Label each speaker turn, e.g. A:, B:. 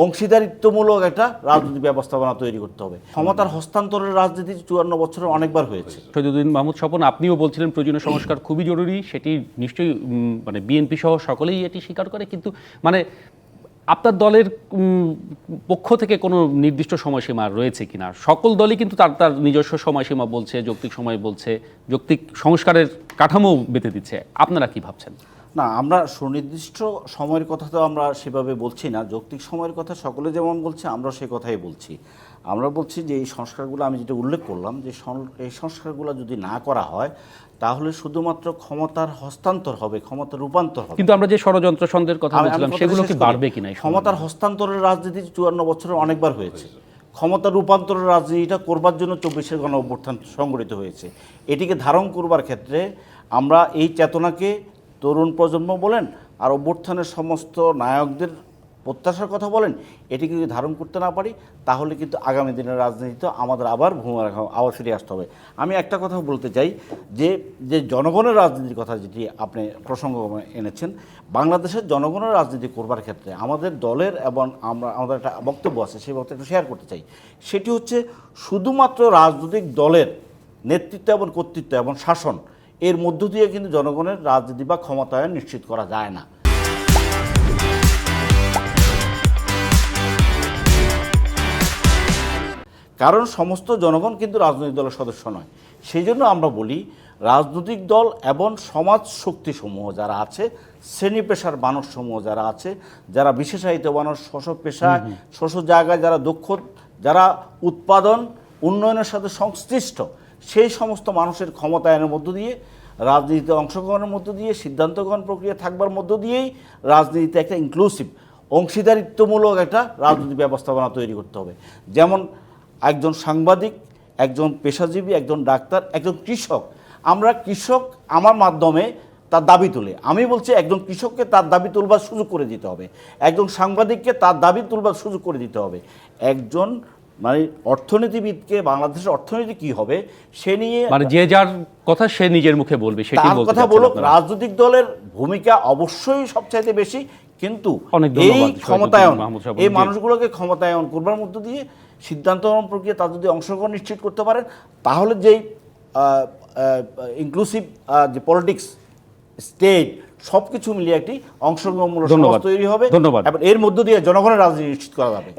A: অংশীদারিত্বমূলক একটা রাজনৈতিক ব্যবস্থাপনা তৈরি করতে হবে। ক্ষমতার হস্তান্তরের রাজনীতি চুয়ান্ন বছরে অনেকবার হয়েছে।
B: শহীদুদ্দিন মাহমুদ স্বপন, আপনিও বলছিলেন প্রয়োজনীয় সংস্কার খুবই জরুরি, সেটি নিশ্চয়ই মানে বিএনপি সহ সকলেই এটি স্বীকার করে, কিন্তু মানে আপনার দলের পক্ষ থেকে কোনো নির্দিষ্ট সময়সীমা রয়েছে কিনা? সকল দলই কিন্তু তার তার নিজস্ব সময়সীমা বলছে, যৌক্তিক সময় বলছে, যৌক্তিক সংস্কারের কাঠামো বেঁধে দিচ্ছে। আপনারা কি ভাবছেন?
A: না আমরা সুনির্দিষ্ট সময়ের কথা তো আমরা সেভাবে বলছি না। যৌক্তিক সময়ের কথা সকলে যেমন বলছে আমরা সে কথাই বলছি। আমরা বলছি যে এই সংস্কারগুলো আমি যেটা উল্লেখ করলাম যে এই সংস্কারগুলো যদি না করা হয় তাহলে শুধুমাত্র ক্ষমতার হস্তান্তর হবে ক্ষমতার রূপান্তর হবে।
B: কিন্তু আমরা যে ষড়যন্ত্র সন্দেহের কথা বলছিলাম সেগুলো কি। বাড়বে কিনা
A: ক্ষমতার হস্তান্তরের রাজনীতি চুয়ান্ন বছরে অনেকবার হয়েছে। ক্ষমতার রূপান্তরের রাজনীতিটা করবার জন্য চব্বিশের গণ অভ্যুত্থান সংগঠিত হয়েছে। এটিকে ধারণ করবার ক্ষেত্রে আমরা এই চেতনাকে তরুণ প্রজন্ম বলেন আর অভ্যুত্থানের সমস্ত নায়কদের প্রত্যাশার কথা বলেন এটিকে যদি ধারণ করতে না পারি, তাহলে কিন্তু আগামী দিনের রাজনীতিতে আমাদের আবার ভূমা রাখা আবার ফিরে আসতে হবে। আমি একটা কথা বলতে চাই, যে যে জনগণের রাজনীতির কথা যেটি আপনি প্রসঙ্গ এনেছেন, বাংলাদেশের জনগণের রাজনীতি করবার ক্ষেত্রে আমাদের দলের এবং আমরা, আমাদের একটা বক্তব্য আছে, সেই বক্তব্য একটু শেয়ার করতে চাই। সেটি হচ্ছে শুধুমাত্র রাজনৈতিক দলের নেতৃত্ব এবং কর্তৃত্ব এবং শাসন এর মধ্য দিয়ে কিন্তু জনগণের রাজনীতি বা ক্ষমতায়ন নিশ্চিত করা যায় না। কারণ সমস্ত জনগণ কিন্তু রাজনৈতিক দলের সদস্য নয়। সেই জন্য আমরা বলি রাজনৈতিক দল এবং সমাজ শক্তিসমূহ যারা আছে শ্রেণি পেশার মানুষসমূহ যারা আছে যারা বিশেষায়িত মানুষ স্বশ পেশায় স্বশ জায়গায় যারা দক্ষ যারা উৎপাদন উন্নয়নের সাথে সংশ্লিষ্ট সেই সমস্ত মানুষের ক্ষমতায়নের মধ্য দিয়ে, রাজনীতিতে অংশগ্রহণের মধ্য দিয়ে সিদ্ধান্ত গ্রহণ প্রক্রিয়া থাকবার মধ্য দিয়েই রাজনীতিতে একটা ইনক্লুসিভ অংশীদারিত্বমূলক একটা রাজনৈতিক ব্যবস্থাপনা তৈরি করতে হবে। যেমন একজন সাংবাদিক, একজন পেশাজীবী, একজন ডাক্তার, একজন কৃষক। আমরা কৃষক আমার মাধ্যমে তার দাবি তোলে। আমি বলছি একজন কৃষককে তার দাবি তুলবার সুযোগ করে দিতে হবে। একজন সাংবাদিককে তার দাবি তুলবার সুযোগ করে দিতে হবে। একজন মানে অর্থনীতিবিদকে বাংলাদেশের অর্থনীতি কি হবে সে নিয়ে
B: মানে যে যার কথা সে নিজের মুখে বলবে সেটি
A: তার কথা
B: চাচ্ছেন
A: বলো রাজনৈতিক দলের ভূমিকা অবশ্যই সবচাইতে বেশি কিন্তু এই ক্ষমতায়ন এই মানুষগুলোকে ক্ষমতায়ন করবার মধ্য দিয়ে সিদ্ধান্ত প্রক্রিয়া তার যদি অংশগ্রহণ নিশ্চিত করতে পারেন তাহলে যেই ইনক্লুসিভ যে পলিটিক্স স্টেট সব কিছু মিলিয়ে একটি অংশগ্রহণমূলক সমাজ। তৈরি হবে
B: ধন্যবাদ।
A: এর মধ্য দিয়ে জনগণের রাজনীতি নিশ্চিত করা যাবে